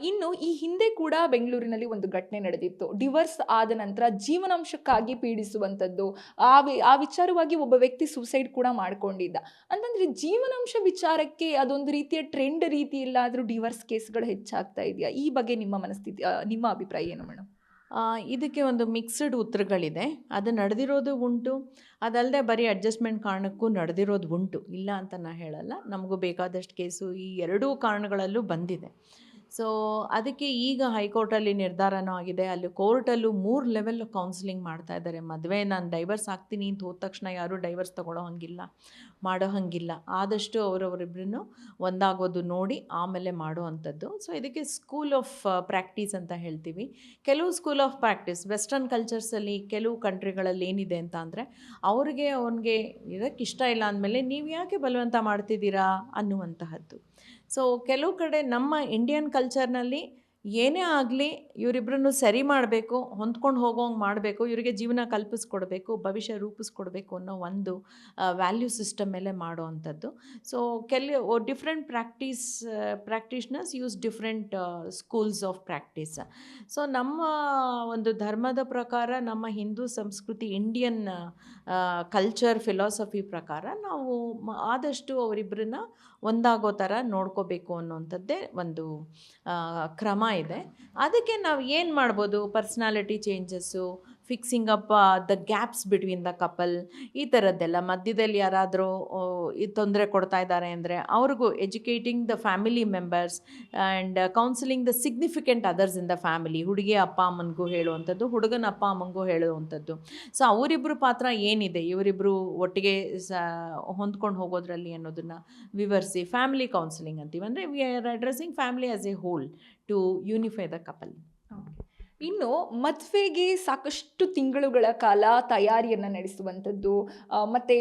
ಇನ್ನು ಈ ಹಿಂದೆ ಕೂಡ ಬೆಂಗಳೂರಿನಲ್ಲಿ ಒಂದು ಘಟನೆ ನಡೆದಿತ್ತು. ಡಿವರ್ಸ್ ಆದ ನಂತರ ಜೀವನಾಂಶಕ್ಕಾಗಿ ಪೀಡಿಸುವಂಥದ್ದು, ಆ ವಿ- ಆ ವಿಚಾರವಾಗಿ ಒಬ್ಬ ವ್ಯಕ್ತಿ ಸೂಸೈಡ್ ಕೂಡ ಮಾಡ್ಕೊಂಡಿದ್ದ. ಅಂತಂದರೆ ಜೀವನಾಂಶ ವಿಚಾರಕ್ಕೆ ಅದೊಂದು ರೀತಿಯ ಟ್ರೆಂಡ್ ರೀತಿ ಇಲ್ಲಾದರೂ ಡಿವರ್ಸ್ ಕೇಸ್ಗಳು ಹೆಚ್ಚಾಗ್ತಾ ಇದೆಯಾ? ಈ ಬಗ್ಗೆ ನಿಮ್ಮ ಮನಸ್ಥಿತಿ ನಿಮ್ಮ ಅಭಿಪ್ರಾಯ ಏನು ಮೇಡಮ್? ಇದಕ್ಕೆ ಒಂದು ಮಿಕ್ಸ್ಡ್ ಉತ್ತರಗಳಿದೆ. ಅದು ನಡೆದಿರೋದು ಉಂಟು. ಅದಲ್ಲದೆ ಬರೀ ಅಡ್ಜಸ್ಟ್ಮೆಂಟ್ ಕಾರಣಕ್ಕೂ ನಡೆದಿರೋದು ಉಂಟು. ಇಲ್ಲ ಅಂತ ನಾ ಹೇಳಲ್ಲ. ನಮಗೂ ಬೇಕಾದಷ್ಟು ಕೇಸು ಈ ಎರಡೂ ಕಾರಣಗಳಲ್ಲೂ ಬಂದಿದೆ. ಸೊ ಅದಕ್ಕೆ ಈಗ ಹೈಕೋರ್ಟಲ್ಲಿ ನಿರ್ಧಾರನೂ ಆಗಿದೆ. ಅಲ್ಲಿ ಕೋರ್ಟಲ್ಲೂ ಮೂರು ಲೆವೆಲ್ ಕೌನ್ಸಿಲಿಂಗ್ ಮಾಡ್ತಾ ಇದ್ದಾರೆ. ಮದುವೆ ನಾನು ಡೈವರ್ಸ್ ಆಗ್ತೀನಿ ಅಂತ ಹೋದ ತಕ್ಷಣ ಯಾರೂ ಡೈವರ್ಸ್ ತೊಗೊಳ್ಳೋ ಹಂಗಿಲ್ಲ. ಮಾಡೋ ಹಂಗಿಲ್ಲ. ಆದಷ್ಟು ಅವರವರಿಬ್ಬರನ್ನು ಒಂದಾಗೋದು ನೋಡಿ ಆಮೇಲೆ ಮಾಡೋ ಅಂಥದ್ದು. ಸೊ ಇದಕ್ಕೆ ಸ್ಕೂಲ್ ಆಫ್ ಪ್ರಾಕ್ಟೀಸ್ ಅಂತ ಹೇಳ್ತೀವಿ. ಕೆಲವು ಸ್ಕೂಲ್ ಆಫ್ ಪ್ರಾಕ್ಟೀಸ್ ವೆಸ್ಟರ್ನ್ ಕಲ್ಚರ್ಸಲ್ಲಿ ಕೆಲವು ಕಂಟ್ರಿಗಳಲ್ಲಿ ಏನಿದೆ ಅಂತ ಅಂದರೆ, ಅವ್ರಿಗೆ ಅವನಿಗೆ ಇದಕ್ಕೆ ಇಷ್ಟ ಇಲ್ಲ ಅಂದಮೇಲೆ ನೀವು ಯಾಕೆ ಬಲವಂತ ಮಾಡ್ತಿದ್ದೀರಾ ಅನ್ನುವಂತಹದ್ದು. ಸೊ ಕೆಲವು ಕಡೆ ನಮ್ಮ ಇಂಡಿಯನ್ ಕಲ್ಚರ್ನಲ್ಲಿ ಏನೇ ಆಗಲಿ ಇವರಿಬ್ಬರನ್ನು ಸರಿ ಮಾಡಬೇಕು, ಹೊಂದ್ಕೊಂಡು ಹೋಗೋಂಗೆ ಮಾಡಬೇಕು, ಇವರಿಗೆ ಜೀವನ ಕಲ್ಪಿಸ್ಕೊಡ್ಬೇಕು, ಭವಿಷ್ಯ ರೂಪಿಸ್ಕೊಡ್ಬೇಕು ಅನ್ನೋ ಒಂದು ವ್ಯಾಲ್ಯೂ ಸಿಸ್ಟಮ್ ಮೇಲೆ ಮಾಡೋ ಅಂಥದ್ದು ಸೊ ಕೆಲ different practice practitioners use different schools of practice so ನಮ್ಮ ಒಂದು ಧರ್ಮದ ಪ್ರಕಾರ, ನಮ್ಮ ಹಿಂದೂ ಸಂಸ್ಕೃತಿ ಇಂಡಿಯನ್ ಕಲ್ಚರ್ ಫಿಲಾಸಫಿ ಪ್ರಕಾರ ನಾವು ಆದಷ್ಟು ಅವರಿಬ್ಬರನ್ನ ಒಂದಾಗೋ ಥರ ನೋಡ್ಕೋಬೇಕು ಅನ್ನೋಂಥದ್ದೇ ಒಂದು ಕ್ರಮ ಇದೆ. ಅದಕ್ಕೆ ನಾವು ಏನು ಮಾಡ್ಬೋದು? Personality changes fixing up the gaps between the couple ಈ ಥರದ್ದೆಲ್ಲ ಮಧ್ಯದಲ್ಲಿ ಯಾರಾದರೂ ಈ ತೊಂದರೆ ಕೊಡ್ತಾ ಇದ್ದಾರೆ ಅಂದರೆ ಅವ್ರಿಗೂ educating the family members and counselling the significant others in the family ಹುಡುಗಿ ಅಪ್ಪ ಅಮ್ಮನಿಗೂ ಹೇಳುವಂಥದ್ದು, ಹುಡುಗನ ಅಪ್ಪ ಅಮ್ಮನಿಗೂ ಹೇಳುವಂಥದ್ದು. ಸೊ ಅವರಿಬ್ಬರು ಪಾತ್ರ ಏನಿದೆ? ಇವರಿಬ್ಬರು ಒಟ್ಟಿಗೆ, ಸ, ಹೊಂದ್ಕೊಂಡು ಹೋಗೋದ್ರಲ್ಲಿ ಅನ್ನೋದನ್ನು ವಿವರಿಸಿ. ಫ್ಯಾಮಿಲಿ ಕೌನ್ಸಿಲಿಂಗ್ ಅಂತೀವಿ. ಅಂದರೆ we are addressing family as a whole to unify the couple ಇನ್ನು ಮದುವೆಗೆ ಸಾಕಷ್ಟು ತಿಂಗಳುಗಳ ಕಾಲ ತಯಾರಿಯನ್ನು ನಡೆಸುವಂಥದ್ದು ಮತ್ತು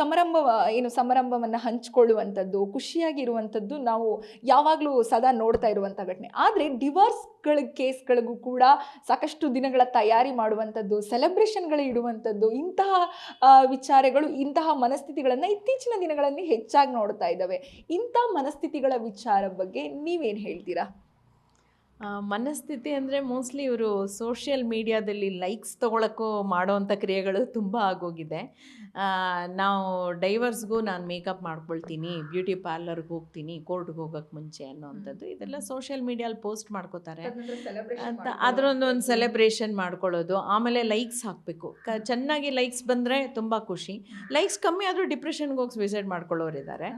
ಸಮಾರಂಭ, ಏನು ಸಮಾರಂಭವನ್ನು ಹಂಚಿಕೊಳ್ಳುವಂಥದ್ದು, ಖುಷಿಯಾಗಿರುವಂಥದ್ದು ನಾವು ಯಾವಾಗಲೂ ಸದಾ ನೋಡ್ತಾ ಇರುವಂಥ ಘಟನೆ. ಆದರೆ ಡಿವೋರ್ಸ್ಗಳ ಕೇಸ್ಗಳಿಗೂ ಕೂಡ ಸಾಕಷ್ಟು ದಿನಗಳ ತಯಾರಿ ಮಾಡುವಂಥದ್ದು, ಸೆಲೆಬ್ರೇಷನ್ಗಳು ಇಡುವಂಥದ್ದು, ಇಂತಹ ವಿಚಾರಗಳು, ಇಂತಹ ಮನಸ್ಥಿತಿಗಳನ್ನು ಇತ್ತೀಚಿನ ದಿನಗಳಲ್ಲಿ ಹೆಚ್ಚಾಗಿ ನೋಡ್ತಾ ಇದ್ದಾವೆ. ಇಂಥ ಮನಸ್ಥಿತಿಗಳ ವಿಚಾರ ಬಗ್ಗೆ ನೀವೇನು ಹೇಳ್ತೀರಾ? ಮನಸ್ಥಿತಿ ಅಂದರೆ ಮೋಸ್ಟ್ಲಿ ಇವರು ಸೋಷಿಯಲ್ ಮೀಡಿಯಾದಲ್ಲಿ ಲೈಕ್ಸ್ ತೊಗೊಳಕ್ಕೂ ಮಾಡೋವಂಥ ಕ್ರಿಯೆಗಳು ತುಂಬ ಆಗೋಗಿದೆ. ನಾವು ಡೈವರ್ಸ್ಗೂ ನಾನು ಮೇಕಪ್ ಮಾಡ್ಕೊಳ್ತೀನಿ ಬ್ಯೂಟಿ ಪಾರ್ಲರ್ಗೆ ಹೋಗ್ತೀನಿ ಕೋರ್ಟ್ಗೆ ಹೋಗೋಕ್ಕೆ ಮುಂಚೆ ಅನ್ನೋವಂಥದ್ದು ಇದೆಲ್ಲ ಸೋಷಿಯಲ್ ಮೀಡಿಯಲ್ಲಿ ಪೋಸ್ಟ್ ಮಾಡ್ಕೋತಾರೆ. ಅಂತ ಅದರೊಂದು ಒಂದು ಸೆಲೆಬ್ರೇಷನ್ ಮಾಡ್ಕೊಳ್ಳೋದು. ಆಮೇಲೆ ಲೈಕ್ಸ್ ಹಾಕಬೇಕು. ಕ ಚೆನ್ನಾಗಿ ಲೈಕ್ಸ್ ಬಂದರೆ ತುಂಬ ಖುಷಿ. ಲೈಕ್ಸ್ ಕಮ್ಮಿ ಆದರೂ ಡಿಪ್ರೆಷನ್ಗೆ ಹೋಗಿ ಸುಸೈಡ್ ಮಾಡ್ಕೊಳ್ಳೋರಿದ್ದಾರೆ.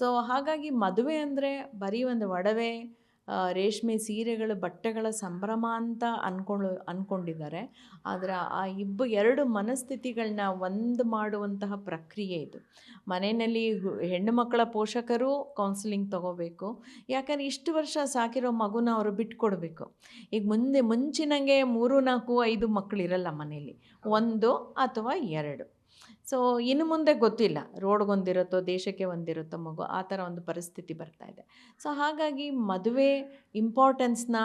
ಸೊ ಹಾಗಾಗಿ ಮದುವೆ ಅಂದರೆ ಬರೀ ಒಂದು ಒಡವೆ ರೇಷ್ಮೆ ಸೀರೆಗಳು ಬಟ್ಟೆಗಳ ಸಂಭ್ರಮ ಅಂತ ಅನ್ಕೊಳ್ಳೋ ಅಂದ್ಕೊಂಡಿದ್ದಾರೆ ಆದರೆ ಆ ಇಬ್ಬ ಎರಡು ಮನಸ್ಥಿತಿಗಳನ್ನ ಒಂದು ಮಾಡುವಂತಹ ಪ್ರಕ್ರಿಯೆ ಇದು. ಮನೆಯಲ್ಲಿ ಹೆಣ್ಣು ಮಕ್ಕಳ ಪೋಷಕರು ಕೌನ್ಸಿಲಿಂಗ್ ತಗೋಬೇಕು. ಯಾಕಂದರೆ ಇಷ್ಟು ವರ್ಷ ಸಾಕಿರೋ ಮಗುನ ಅವರು ಬಿಟ್ಕೊಡ್ಬೇಕು. ಈಗ ಮುಂದೆ, ಮುಂಚಿನಂಗೆ ಮೂರು, ನಾಲ್ಕು, ಐದು ಮಕ್ಕಳಿರಲ್ಲ ಮನೆಯಲ್ಲಿ. ಒಂದು ಅಥವಾ ಎರಡು. ಸೊ ಇನ್ನು ಮುಂದೆ ಗೊತ್ತಿಲ್ಲ. ರೋಡ್ಗೊಂದಿರುತ್ತೋ ದೇಶಕ್ಕೆ ಒಂದಿರುತ್ತೋ ಮಗು, ಆ ಥರ ಒಂದು ಪರಿಸ್ಥಿತಿ ಬರ್ತಾ ಇದೆ. ಸೊ ಹಾಗಾಗಿ ಮದುವೆ ಇಂಪಾರ್ಟೆನ್ಸ್ನ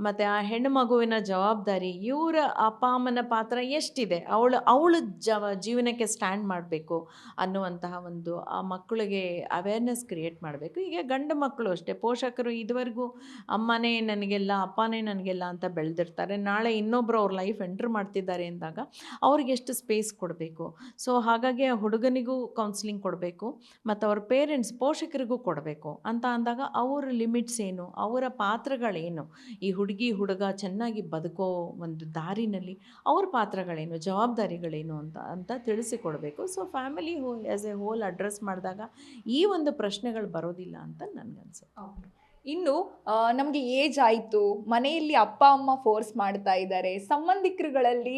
ಮತ್ತು ಆ ಹೆಣ್ಣು ಮಗುವಿನ ಜವಾಬ್ದಾರಿ ಇವರ ಅಪ್ಪ ಅಮ್ಮನ ಪಾತ್ರ ಎಷ್ಟಿದೆ? ಅವಳು, ಅವಳ ಜವ, ಜೀವನಕ್ಕೆ ಸ್ಟ್ಯಾಂಡ್ ಮಾಡಬೇಕು ಅನ್ನುವಂತಹ ಒಂದು, ಆ ಮಕ್ಕಳಿಗೆ ಅವೇರ್ನೆಸ್ ಕ್ರಿಯೇಟ್ ಮಾಡಬೇಕು. ಈಗ ಗಂಡು ಮಕ್ಕಳು ಅಷ್ಟೇ. ಪೋಷಕರು ಇದುವರೆಗೂ ಅಮ್ಮನೇ ನನಗೆಲ್ಲ, ಅಪ್ಪನೇ ನನಗೆಲ್ಲ ಅಂತ ಬೆಳೆದಿರ್ತಾರೆ. ನಾಳೆ ಇನ್ನೊಬ್ಬರು ಅವ್ರ ಲೈಫ್ ಎಂಟ್ರ್ ಮಾಡ್ತಿದ್ದಾರೆ ಅಂದಾಗ ಅವ್ರಿಗೆ ಎಷ್ಟು ಸ್ಪೇಸ್ ಕೊಡಬೇಕು? ಸೊ ಹಾಗಾಗಿ ಆ ಹುಡುಗನಿಗೂ ಕೌನ್ಸಿಲಿಂಗ್ ಕೊಡಬೇಕು ಮತ್ತು ಅವ್ರ ಪೇರೆಂಟ್ಸ್ ಪೋಷಕರಿಗೂ ಕೊಡಬೇಕು ಅಂತ ಅಂದಾಗ ಅವರ ಲಿಮಿಟ್ಸ್ ಏನು? ಅವರ ಪಾತ್ರಗಳೇನು? ಈ ಹುಡುಗಿ ಹುಡುಗ ಚೆನ್ನಾಗಿ ಬದುಕೋ ಒಂದು ದಾರಿನಲ್ಲಿ ಅವ್ರ ಪಾತ್ರಗಳೇನು, ಜವಾಬ್ದಾರಿಗಳೇನು ಅಂತ ಅಂತ ತಿಳಿಸಿಕೊಡಬೇಕು. So family whole as a whole address ಮಾಡಿದಾಗ ಈ ಒಂದು ಪ್ರಶ್ನೆಗಳು ಬರೋದಿಲ್ಲ ಅಂತ ನನಗನ್ಸುತ್ತೆ ಇನ್ನು ನಮಗೆ ಏಜ್ ಆಯಿತು, ಮನೆಯಲ್ಲಿ ಅಪ್ಪ, ಅಮ್ಮ ಫೋರ್ಸ್ ಮಾಡ್ತಾ ಇದ್ದಾರೆ, ಸಂಬಂಧಿಕರುಗಳಲ್ಲಿ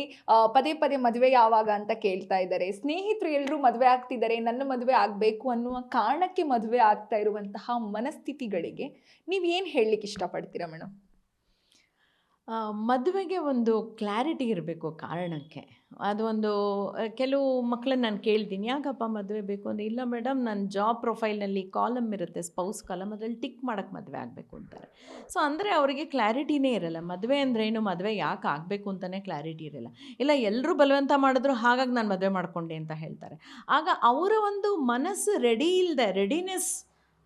ಪದೇ ಪದೇ ಮದುವೆ ಯಾವಾಗ ಅಂತ ಕೇಳ್ತಾ ಇದ್ದಾರೆ, ಸ್ನೇಹಿತರು ಎಲ್ಲರೂ ಮದುವೆ ಆಗ್ತಿದ್ದಾರೆ, ನನ್ನ ಮದುವೆ ಆಗಬೇಕು ಅನ್ನುವ ಕಾರಣಕ್ಕೆ ಮದುವೆ ಆಗ್ತಾ ಇರುವಂತಹ ಮನಸ್ಥಿತಿಗಳಿಗೆ ನೀವೇನು ಹೇಳಲಿಕ್ಕೆ ಇಷ್ಟಪಡ್ತೀರಾ ಮೇಡಮ್ ಮದುವೆಗೆ ಒಂದು ಕ್ಲಾರಿಟಿ ಇರಬೇಕು ಕಾರಣಕ್ಕೆ. ಅದೊಂದು ಒಂದು ಕೆಲವು ಮಕ್ಕಳನ್ನ ನಾನು ಕೇಳ್ತೀನಿ, ಯಾಕಪ್ಪ ಮದುವೆ ಬೇಕು? ಅಂದರೆ, ಇಲ್ಲ ಮೇಡಮ್ ನನ್ನ ಜಾಬ್ ಪ್ರೊಫೈಲ್ನಲ್ಲಿ ಕಾಲಮ್ ಇರುತ್ತೆ ಸ್ಪೌಸ್ ಕಾಲಮ್ ಅದರಲ್ಲಿ ಟಿಕ್ ಮಾಡೋಕ್ಕೆ ಮದುವೆ ಆಗಬೇಕು, ಅಂತಾರೆ. ಸೊ ಅಂದರೆ ಅವರಿಗೆ ಕ್ಲಾರಿಟಿನೇ ಇರಲ್ಲ. ಮದುವೆ ಅಂದ್ರೇನು ಮದುವೆ ಯಾಕೆ ಆಗಬೇಕು ಅಂತಲೇ ಕ್ಲಾರಿಟಿ ಇರಲ್ಲ. ಇಲ್ಲ ಎಲ್ಲರೂ ಬಲವಂತ ಮಾಡಿದ್ರು ಹಾಗಾಗಿ ನಾನು ಮದುವೆ ಮಾಡ್ಕೊಂಡೆ ಅಂತ ಹೇಳ್ತಾರೆ. ಆಗ ಅವರ ಒಂದು ಮನಸ್ಸು ರೆಡಿ ಇಲ್ಲದೆ ರೆಡಿನೆಸ್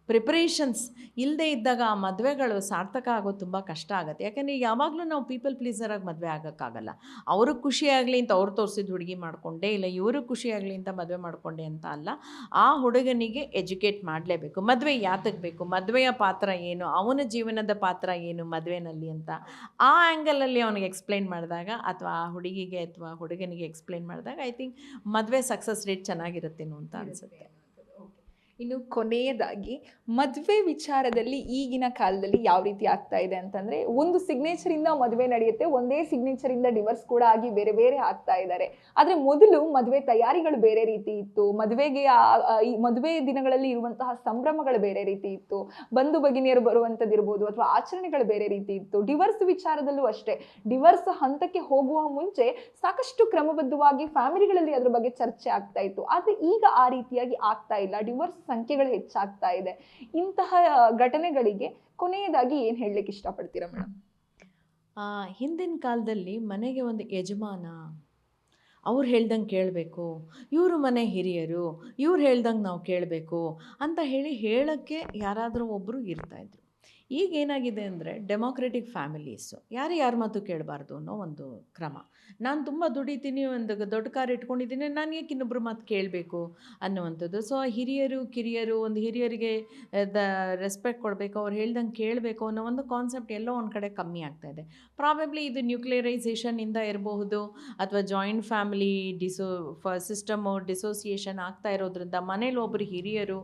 ಪ್ರಿಪ್ರೇಷನ್ಸ್ ಇಲ್ಲದೆ ಇದ್ದಾಗ ಆ ಮದುವೆಗಳು ಸಾರ್ಥಕ ಆಗೋದು ತುಂಬ ಕಷ್ಟ ಆಗುತ್ತೆ. ಯಾಕೆಂದರೆ ಯಾವಾಗಲೂ ನಾವು ಪೀಪಲ್ ಪ್ಲೀಸರಾಗಿ ಮದುವೆ ಆಗೋಕ್ಕಾಗಲ್ಲ. ಅವ್ರಿಗೆ ಖುಷಿಯಾಗಲಿ ಅಂತ ಅವ್ರು ತೋರಿಸಿದ ಹುಡುಗಿ ಮಾಡಿಕೊಂಡೆ ಇಲ್ಲ, ಇವರು ಖುಷಿಯಾಗಲಿ ಅಂತ ಮದುವೆ ಮಾಡಿಕೊಂಡೆ ಅಂತ ಅಲ್ಲ, ಆ ಹುಡುಗನಿಗೆ ಎಜುಕೇಟ್ ಮಾಡಲೇಬೇಕು. ಮದುವೆ ಯಾತಕ್ಕೆ ಬೇಕು? ಮದುವೆಯ ಪಾತ್ರ ಏನು? ಅವನ ಜೀವನದ ಪಾತ್ರ ಏನು ಮದುವೆನಲ್ಲಿ ಅಂತ? ಆ ಆ್ಯಂಗಲಲ್ಲಿ ಅವನಿಗೆ ಎಕ್ಸ್ಪ್ಲೈನ್ ಮಾಡಿದಾಗ ಅಥವಾ ಆ ಹುಡುಗಿಗೆ ಅಥವಾ ಹುಡುಗನಿಗೆ ಎಕ್ಸ್ಪ್ಲೈನ್ ಮಾಡಿದಾಗ ಐ ಥಿಂಕ್ ಮದುವೆ ಸಕ್ಸಸ್ ರೇಟ್ ಚೆನ್ನಾಗಿರುತ್ತೇನೋ ಅಂತ ಅನಿಸುತ್ತೆ. ಇನ್ನು ಕೊನೆಯದಾಗಿ, ಮದುವೆ ವಿಚಾರದಲ್ಲಿ ಈಗಿನ ಕಾಲದಲ್ಲಿ ಯಾವ ರೀತಿ ಆಗ್ತಾ ಇದೆ ಅಂತಂದ್ರೆ, ಒಂದು ಸಿಗ್ನೇಚರಿಂದ ಮದುವೆ ನಡೆಯುತ್ತೆ, ಒಂದೇ ಸಿಗ್ನೇಚರಿಂದ ಡಿವರ್ಸ್ ಕೂಡ ಆಗಿ ಬೇರೆ ಬೇರೆ ಆಗ್ತಾ ಇದ್ದಾರೆ ಆದ್ರೆ ಮೊದಲು ಮದುವೆ ತಯಾರಿಗಳು ಬೇರೆ ರೀತಿ ಇತ್ತು, ಮದುವೆಗೆ ಈ ಮದುವೆ ದಿನಗಳಲ್ಲಿ ಇರುವಂತಹ ಸಂಭ್ರಮಗಳು ಬೇರೆ ರೀತಿ ಇತ್ತು, ಬಂಧು ಭಗಿನಿಯರು ಬರುವಂಥದ್ದಿರ್ಬೋದು ಅಥವಾ ಆಚರಣೆಗಳು ಬೇರೆ ರೀತಿ ಇತ್ತು ಡಿವರ್ಸ್ ವಿಚಾರದಲ್ಲೂ ಅಷ್ಟೇ. ಡಿವರ್ಸ್ ಹಂತಕ್ಕೆ ಹೋಗುವ ಮುಂಚೆ ಸಾಕಷ್ಟು ಕ್ರಮಬದ್ಧವಾಗಿ ಫ್ಯಾಮಿಲಿಗಳಲ್ಲಿ ಅದ್ರ ಬಗ್ಗೆ ಚರ್ಚೆ ಆಗ್ತಾ ಇತ್ತು. ಆದ್ರೆ ಈಗ ಆ ರೀತಿಯಾಗಿ ಆಗ್ತಾ ಇಲ್ಲ. ಡಿವೋರ್ಸ್ ಸಂಖ್ಯೆಗಳು ಹೆಚ್ಚಾಗ್ತಾ ಇದೆ. ಇಂತಹ ಘಟನೆಗಳಿಗೆ ಕೊನೆಯದಾಗಿ ಏನು ಹೇಳಲಿಕ್ಕೆ ಇಷ್ಟಪಡ್ತೀರಾ ಮೇಡಮ್ ಹಿಂದಿನ ಕಾಲದಲ್ಲಿ ಮನೆಗೆ ಒಂದು ಯಜಮಾನ, ಅವ್ರು ಹೇಳ್ದಂಗೆ ಕೇಳಬೇಕು. ಇವರು ಮನೆ ಹಿರಿಯರು, ಇವ್ರು ಹೇಳ್ದಂಗೆ ನಾವು ಕೇಳಬೇಕು ಅಂತ ಹೇಳಿ ಹೇಳೋಕ್ಕೆ ಯಾರಾದರೂ ಒಬ್ಬರು ಇರ್ತಾಯಿದ್ರು ಈಗ ಏನಾಗಿದೆ ಅಂದರೆ ಡೆಮೋಕ್ರೆಟಿಕ್ ಫ್ಯಾಮಿಲೀಸು, ಯಾರು ಯಾರ ಮಾತು ಕೇಳಬಾರ್ದು ಅನ್ನೋ ಒಂದು ಕ್ರಮ. ನಾನು ತುಂಬ ದುಡಿತೀನಿ, ಒಂದು ದೊಡ್ಡ ಕಾರ್ ಇಟ್ಕೊಂಡಿದ್ದೀನಿ, ನಾನು ಯಾಕೆ ಇನ್ನೊಬ್ರು ಮಾತು ಕೇಳಬೇಕು ಅನ್ನುವಂಥದ್ದು. ಸೊ ಹಿರಿಯರು, ಕಿರಿಯರು, ಒಂದು ಹಿರಿಯರಿಗೆ ದ ರೆಸ್ಪೆಕ್ಟ್ ಕೊಡಬೇಕು, ಅವ್ರು ಹೇಳ್ದಂಗೆ ಕೇಳಬೇಕು ಅನ್ನೋ ಒಂದು ಕಾನ್ಸೆಪ್ಟ್ ಎಲ್ಲೋ ಒಂದು ಕಡೆ ಕಮ್ಮಿ ಆಗ್ತಾ ಇದೆ. ಪ್ರಾಬಬ್ಲಿ ಇದು ನ್ಯೂಕ್ಲಿಯರೈಸೇಷನಿಂದ ಇರಬಹುದು, ಅಥವಾ ಜಾಯಿಂಟ್ ಫ್ಯಾಮಿಲಿ ಡಿಸೋ ಫ ಸಿಸ್ಟಮು ಡಿಸೋಸಿಯೇಷನ್ ಆಗ್ತಾ ಇರೋದ್ರಿಂದ ಮನೇಲಿ ಒಬ್ಬರು ಹಿರಿಯರು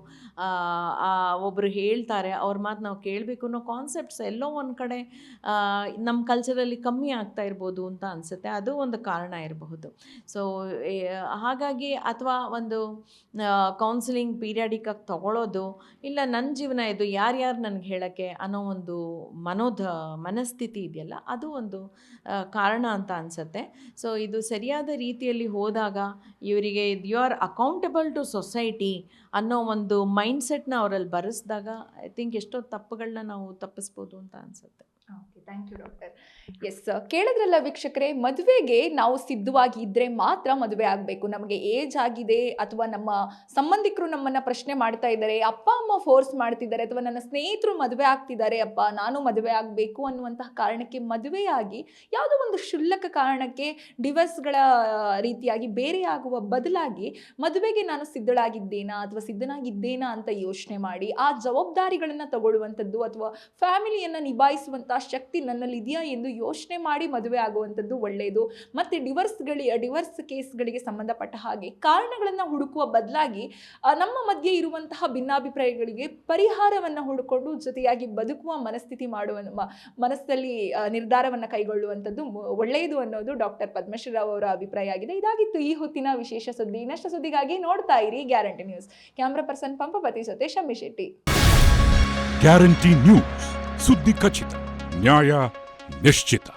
ಒಬ್ಬರು ಹೇಳ್ತಾರೆ, ಅವ್ರ ಮಾತು ನಾವು ಕೇಳಬೇಕು ಅನ್ನೋ ಕಾನ್ಸೆಪ್ಟ್ಸ್ ಎಲ್ಲೋ ಒಂದು ಕಡೆ ನಮ್ಮ ಕಲ್ಚರಲ್ಲಿ ಕಮ್ಮಿ ಆಗ್ತಾ ಇರ್ಬೋದು ಅಂತ ಅನಿಸುತ್ತೆ. ಅದು ಒಂದು ಕಾರಣ ಇರಬಹುದು. ಸೊ ಹಾಗಾಗಿ ಅಥವಾ ಒಂದು ಕೌನ್ಸಿಲಿಂಗ್ ಪೀರಿಯಾಡಿಕಾಗಿ ತಗೊಳ್ಳೋದು ಇಲ್ಲ ನನ್ನ ಜೀವನ ಇದು ಯಾರ್ಯಾರು ನನಗೆ ಹೇಳೋಕ್ಕೆ ಅನ್ನೋ ಒಂದು ಮನೋಧ, ಮನಸ್ಥಿತಿ ಇದೆಯಲ್ಲ, ಅದು ಒಂದು ಕಾರಣ ಅಂತ ಅನಿಸುತ್ತೆ. ಸೊ ಇದು ಸರಿಯಾದ ರೀತಿಯಲ್ಲಿ ಹೋದಾಗ ಇವರಿಗೆ you are accountable to society ಅನ್ನೋ ಒಂದು ಮೈಂಡ್ಸೆಟ್ನ ಅವರಲ್ಲಿ ಬರೆಸಿದಾಗ ಐ ಥಿಂಕ್ ಎಷ್ಟೋ ತಪ್ಪುಗಳನ್ನ ನಾವು ತಪ್ಪಿಸ್ಬೋದು ಅಂತ ಅನಿಸುತ್ತೆ. ಥ್ಯಾಂಕ್ ಯು ಡಾಕ್ಟರ್ ಎಸ್ ಕೇಳಿದ್ರಲ್ಲ ವೀಕ್ಷಕರೇ, ಮದುವೆಗೆ ನಾವು ಸಿದ್ಧವಾಗಿ ಇದ್ರೆ ಮಾತ್ರ ಮದುವೆ ಆಗಬೇಕು. ನಮಗೆ ಏಜ್ ಆಗಿದೆ ಅಥವಾ ನಮ್ಮ ಸಂಬಂಧಿಕರು ನಮ್ಮನ್ನ ಪ್ರಶ್ನೆ ಮಾಡ್ತಾ ಇದ್ದಾರೆ, ಅಪ್ಪ, ಅಮ್ಮ ಫೋರ್ಸ್ ಮಾಡ್ತಿದ್ದಾರೆ ಅಥವಾ ನನ್ನ ಸ್ನೇಹಿತರು ಮದುವೆ ಆಗ್ತಿದ್ದಾರೆ, ಅಪ್ಪ, ನಾನು ಮದುವೆ ಆಗಬೇಕು ಅನ್ನುವಂತಹ ಕಾರಣಕ್ಕೆ ಮದುವೆಯಾಗಿ ಯಾವುದೋ ಒಂದು ಕ್ಷುಲ್ಲಕ ಕಾರಣಕ್ಕೆ ಡಿವರ್ಸ್ಗಳ ರೀತಿಯಾಗಿ ಬೇರೆಯಾಗುವ ಬದಲಾಗಿ ಮದುವೆಗೆ ನಾನು ಸಿದ್ಧಳಾಗಿದ್ದೇನಾ ಅಥವಾ ಸಿದ್ಧನಾಗಿದ್ದೇನಾ ಅಂತ ಯೋಚನೆ ಮಾಡಿ ಆ ಜವಾಬ್ದಾರಿಗಳನ್ನು ತಗೊಳ್ಳುವಂಥದ್ದು ಅಥವಾ ಫ್ಯಾಮಿಲಿಯನ್ನು ನಿಭಾಯಿಸುವಂತಹ ಶಕ್ತಿ ನನ್ನಲ್ಲಿ ಇದೆಯಾ ಎಂದು ಯೋಚನೆ ಮಾಡಿ ಮದುವೆ ಆಗುವಂಥದ್ದು ಒಳ್ಳೆಯದು. ಮತ್ತು ಡಿವರ್ಸ್ಗಳಿ ಡಿವರ್ಸ್ ಕೇಸ್ಗಳಿಗೆ ಸಂಬಂಧಪಟ್ಟ ಹಾಗೆ ಕಾರಣಗಳನ್ನು ಹುಡುಕುವ ಬದಲಾಗಿ ನಮ್ಮ ಮಧ್ಯೆ ಇರುವಂತಹ ಭಿನ್ನಾಭಿಪ್ರಾಯಗಳಿಗೆ ಪರಿಹಾರವನ್ನು ಹುಡುಕೊಂಡು ಜೊತೆಯಾಗಿ ಬದುಕುವ ಮನಸ್ಥಿತಿ ಮಾಡುವ ಮನಸ್ಸಲ್ಲಿ ನಿರ್ಧಾರವನ್ನು ಕೈಗೊಳ್ಳುವಂಥದ್ದು ಒಳ್ಳೆಯದು ಅನ್ನೋದು ಡಾಕ್ಟರ್ ಪದ್ಮಶ್ರೀರಾವ್ ಅವರ ಅಭಿಪ್ರಾಯ ಆಗಿದೆ. ಇದಾಗಿತ್ತು ಈ ಹೊತ್ತಿನ ವಿಶೇಷ ಸುದ್ದಿ. ಇನ್ನಷ್ಟು ಸುದ್ದಿಗಾಗಿ ನೋಡ್ತಾ ಇರಿ guarantee news camera person Pampapati ಜೊತೆ ಶಮ್ಮಿ ಶೆಟ್ಟಿ ಗ್ಯಾರಂಟಿ ನ್ಯೂಸ್ ಸುದ್ದಿ ಖಚಿತ. Няя Нешчита.